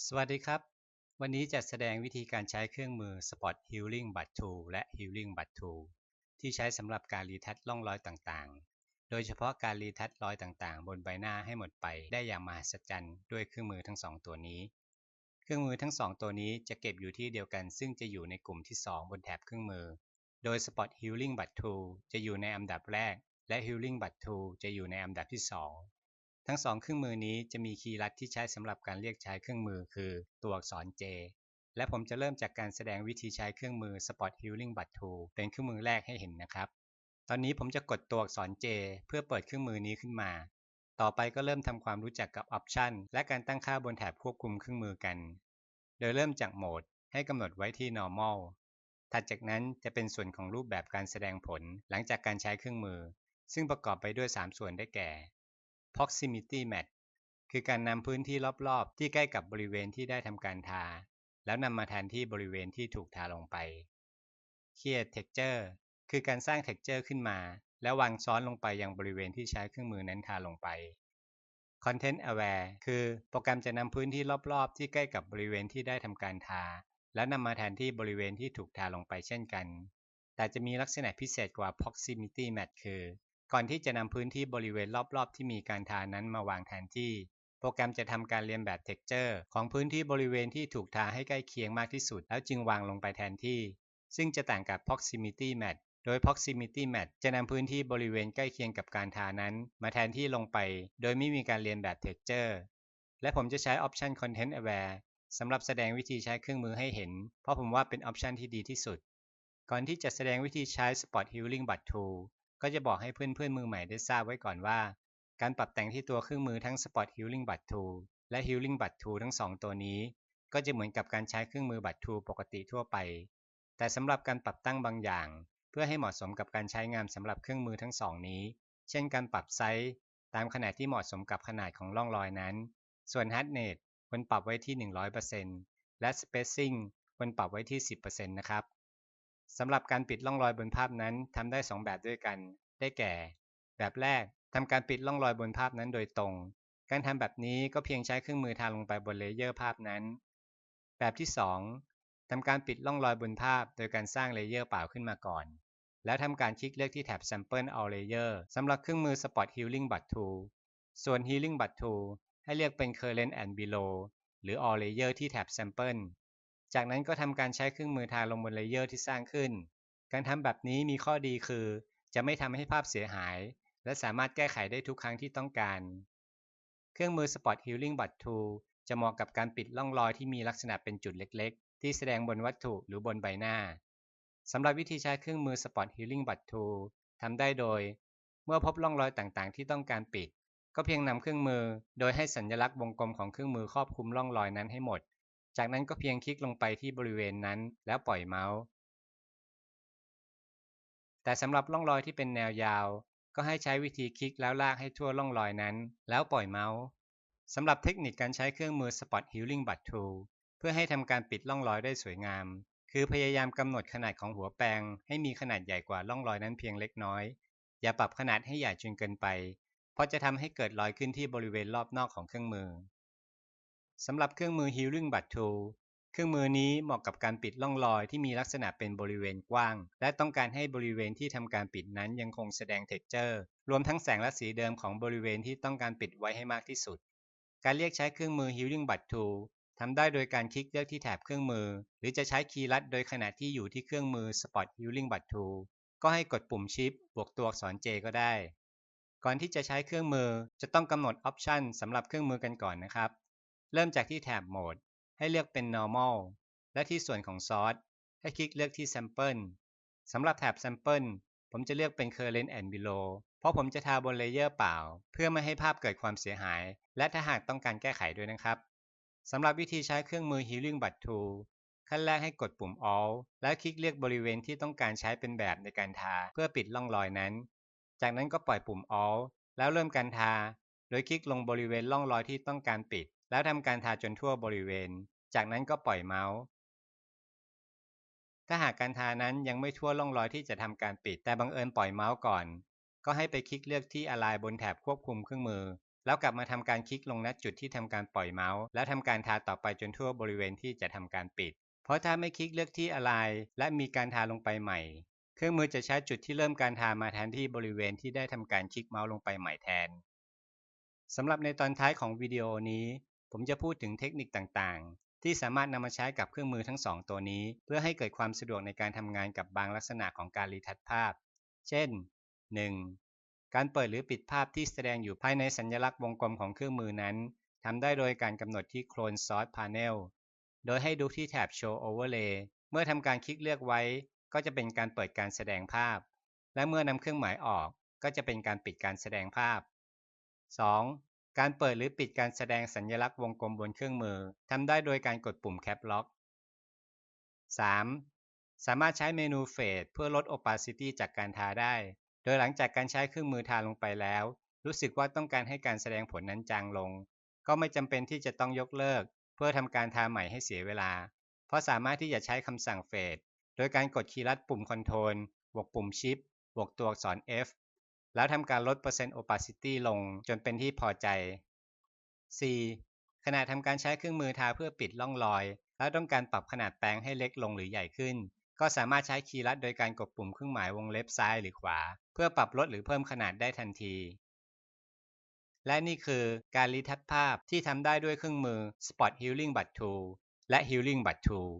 สวัสดีครับ วันนี้จะแสดงวิธีการใช้เครื่องมือ Spot Healing Bud Tool และ Healing Bud Tool ที่ใช้สำหรับการรีทัชร่องรอยต่างๆ โดยเฉพาะการรีทัชรอยต่างๆ บนใบหน้าให้หมดไปได้อย่างมหัศจรรย์ด้วยเครื่องมือทั้งสองตัวนี้ เครื่องมือทั้งสองตัวนี้จะเก็บอยู่ที่เดียวกัน ซึ่งจะอยู่ในกลุ่มที่ 2 บนแถบเครื่องมือ โดย Spot Healing Bud Tool จะอยู่ในอันดับแรก และ Healing Bud Tool จะอยู่ในอันดับที่ 2 ทั้งสองเครื่องมือนี้จะมีคีย์ลัดที่ใช้สำหรับการเรียกใช้เครื่องมือคือตัวอักษร J และผมจะเริ่มจากการแสดงวิธีใช้เครื่องมือ Spot Healing Bud Tool เป็นเครื่องมือแรกให้เห็นนะครับ ตอนนี้ผมจะกดตัวอักษร J เพื่อเปิดเครื่องมือนี้ขึ้นมา ต่อไปก็เริ่มทำความรู้จักกับออปชันและการตั้งค่าบนแถบควบคุมเครื่องมือกัน โดยเริ่มจากโหมดให้กำหนดไว้ที่ normal ถัดจากนั้นจะเป็นส่วนของรูปแบบการแสดงผลหลังจากการใช้เครื่องมือ ซึ่งประกอบไปด้วย 3 ส่วนได้แก่ proximity mat คือการนำพื้นที่รอบๆ ที่ใกล้กับบริเวณที่ได้ทำการทา แล้วนำมาแทนที่บริเวณที่ถูกทาลงไป create texture คือการสร้าง texture ขึ้นมา แล้ววางซ้อนลงไปยังบริเวณที่ใช้เครื่องมือนั้นทาลงไป content aware คือโปรแกรมจะนำพื้นที่รอบๆ ที่ใกล้กับบริเวณที่ได้ทำการทา แล้วนำมาแทนที่บริเวณที่ถูกทาลงไปเช่นกัน แต่จะมีลักษณะพิเศษกว่า proximity mat คือ ก่อนที่จะนำพื้นที่บริเวณรอบๆ ที่มีการทานั้นมาวางแทนที่ โปรแกรมจะทำการเรียนแบบ texture ของพื้นที่บริเวณที่ถูกทาให้ใกล้เคียงมากที่สุด แล้วจึงวางลงไปแทนที่ ซึ่งจะต่างกับ proximity match โดย proximity match จะนำพื้นที่บริเวณใกล้เคียงกับการทานั้น มาแทนที่ลงไป โดยไม่มีการเรียนแบบ texture และผมจะใช้ option content aware สำหรับแสดงวิธีใช้เครื่องมือให้เห็น เพราะผมว่าเป็นออปชันที่ดีที่สุด ก่อนที่จะแสดงวิธีใช้ Spot Healing Bud Tool ก็จะบอกให้เพื่อนๆมือใหม่ได้ทราบไว้ก่อนว่า การปรับแต่งที่ตัวเครื่องมือทั้ง Spot Healing Bud Tool และ Healing Bud Tool ทั้ง 2 ตัวนี้ ก็จะเหมือนกับการใช้เครื่องมือบัตทูปกติทั่วไป แต่สำหรับการปรับตั้งบางอย่าง เพื่อให้เหมาะสมกับการใช้งานสำหรับเครื่องมือทั้งสองนี้ เช่นการปรับไซส์ตามขนาดที่เหมาะสมกับขนาดของร่องรอยนั้น ส่วน Hardness ควรปรับไว้ที่ 100%และ Spacing ควรปรับไว้ที่ 10%นะครับ สำหรับการปิดร่องรอยบนภาพนั้นทำได้ 2 แบบด้วยกัน ได้แก่ แบบแรกทำการปิดร่องรอยบนภาพนั้นโดยตรง การทำแบบนี้ก็เพียงใช้เครื่องมือทาลงไปบนเลเยอร์ภาพนั้น แบบที่ 2ทำการปิดร่องรอยบนภาพ โดยการสร้างเลเยอร์เปล่าขึ้นมาก่อน แล้วทำการคลิกเลือกที่แถบ Sample All Layer สำหรับเครื่องมือ Spot Healing Bud Tool ส่วน Healing Bud Tool ให้เลือกเป็น Current and Below หรือ All Layer ที่แถบ Sample จากนั้นก็ทำการใช้เครื่องมือทาลงบนเลเยอร์ที่สร้างขึ้น การทำแบบนี้มีข้อดีคือ จะไม่ทำให้ภาพเสียหาย และสามารถแก้ไขได้ทุกครั้งที่ต้องการ เครื่องมือ Spot Healing Bud Tool จะเหมาะกับการปิดร่องรอยที่มีลักษณะเป็นจุดเล็ก ๆ ที่แสดงบนวัตถุหรือบนใบหน้าสำหรับวิธีใช้เครื่องมือ Spot Healing Bud Tool ทำได้โดย เมื่อพบร่องรอยต่างๆ ที่ต้องการปิด ก็เพียงนำเครื่องมือ โดยให้สัญลักษณ์วงกลมของเครื่องมือครอบคลุมร่องรอยนั้นให้หมด จากนั้นก็เพียงคลิกลงไปที่บริเวณนั้น แล้วปล่อยเมาส์ แต่สำหรับร่องรอยที่เป็นแนวยาว ก็ให้ใช้วิธีคลิกแล้วลากให้ทั่วร่องรอยนั้น แล้วปล่อยเมาส์สำหรับเทคนิคการใช้เครื่องมือ Spot Healing Bud Tool เพื่อให้ทำการปิดร่องรอยได้สวยงาม คือพยายามกำหนดขนาดของหัวแปรงให้มีขนาดใหญ่กว่าร่องรอยนั้นเพียงเล็กน้อย อย่าปรับขนาดให้ใหญ่จนเกินไป เพราะจะทำให้เกิดรอยขึ้นที่บริเวณรอบนอกของเครื่องมือ สำหรับเครื่องมือ Healing Bud Tool เครื่องมือนี้เหมาะกับการปิดร่องรอยที่มีลักษณะเป็นบริเวณกว้าง และต้องการให้บริเวณที่ทำการปิดนั้นยังคงแสดงเท็กเจอร์ รวมทั้งแสงและสีเดิมของบริเวณที่ต้องการปิดไว้ให้มากที่สุด การเรียกใช้เครื่องมือ Healing Bud Tool ทำได้โดยการคลิกเลือกที่แถบเครื่องมือ หรือจะใช้คีย์ลัดโดยขณะที่อยู่ที่เครื่องมือ Spot Healing Bud Tool ก็ให้กดปุ่มชิปบวกตัวอักษร J ก็ได้ ก่อนที่จะใช้เครื่องมือจะต้องกำหนดออปชันสำหรับเครื่องมือกันก่อนนะครับ เริ่มจากที่แถบโหมด ให้เลือกเป็น normal และที่ส่วนของซอสให้คลิกเลือกที่ sample สำหรับแถบ sample ผมจะเลือกเป็น current and below เพราะผมจะทาบนเลเยอร์เปล่า เพื่อไม่ให้ภาพเกิดความเสียหาย และถ้าหากต้องการแก้ไขด้วยนะครับสำหรับวิธีใช้เครื่องมือ healing bud tool ขั้นแรกให้กดปุ่ม all แล้วคลิกเลือกบริเวณที่ต้องการใช้เป็นแบบในการทาเพื่อปิดร่องรอยนั้น จากนั้นก็ปล่อยปุ่ม all แล้วเริ่มการทา โดยคลิกลงบริเวณร่องรอยที่ต้องการปิด แล้วทำการทาจนทั่วบริเวณ จากนั้นก็ปล่อยเมาส์ ถ้าหากการทานั้นยังไม่ทั่วร่องรอยที่จะทำการปิด แต่บังเอิญปล่อยเมาส์ก่อน ก็ให้ไปคลิกเลือกที่อะไรบนแถบควบคุมเครื่องมือ แล้วกลับมาทำการคลิกลงณจุดที่ทำการปล่อยเมาส์ แล้วทำการทาต่อไปจนทั่วบริเวณที่จะทำการปิด เพราะถ้าไม่คลิกเลือกที่อะไรและมีการทาลงไปใหม่ เครื่องมือจะใช้จุดที่เริ่มการทามาแทนที่บริเวณที่ได้ทำการคลิกเมาส์ลงไปใหม่แทนสำหรับในตอนท้ายของวิดีโอนี้ ผมจะพูดถึงเทคนิคต่างๆ ที่สามารถนำมาใช้กับเครื่องมือทั้ง 2 ตัวนี้ เพื่อให้เกิดความสะดวกในการทำงานกับบางลักษณะของการรีทัชภาพ เช่น 1. การเปิดหรือปิดภาพที่แสดงอยู่ภายในสัญลักษณ์วงกลมของเครื่องมือนั้นทำได้โดยการกำหนดที่ Clone Source Panel โดยให้ดูที่แถบ Show Overlay เมื่อทำการคลิกเลือกไว้ ก็จะเป็นการเปิดการแสดงภาพ และเมื่อนำเครื่องหมายออก ก็จะเป็นการปิดการแสดงภาพ 2. การเปิดหรือปิดการแสดงสัญลักษณ์วงกลมบนเครื่องมือทำได้โดยการกดปุ่ม Cap Lock 3. สามารถใช้เมนู Fade เพื่อลด Opacity จากการทาได้ โดยหลังจากการใช้เครื่องมือทาลงไปแล้ว รู้สึกว่าต้องการให้การแสดงผลนั้นจางลง ก็ไม่จำเป็นที่จะต้องยกเลิก เพื่อทำการทาใหม่ให้เสียเวลา เพราะสามารถที่จะใช้คำสั่ง Fade โดยการกดคีย์ลัดปุ่ม Ctrl บวกปุ่ม Shift บวกตัวอักษร F แล้วทำการลดเปอร์เซ็นต์ opacity ลงจนเป็นที่พอใจ 4. ขณะทำการใช้เครื่องมือทาเพื่อปิดร่องรอย แล้วต้องการปรับขนาดแปรงให้เล็กลงหรือใหญ่ขึ้น ก็สามารถใช้คีย์ลัดโดยการกดปุ่มเครื่องหมายวงเล็บซ้ายหรือขวา เพื่อปรับลดหรือเพิ่มขนาดได้ทันที และนี่คือการรีทัชภาพที่ทำได้ด้วยเครื่องมือ Spot Healing Butt Tool และ Healing Butt Tool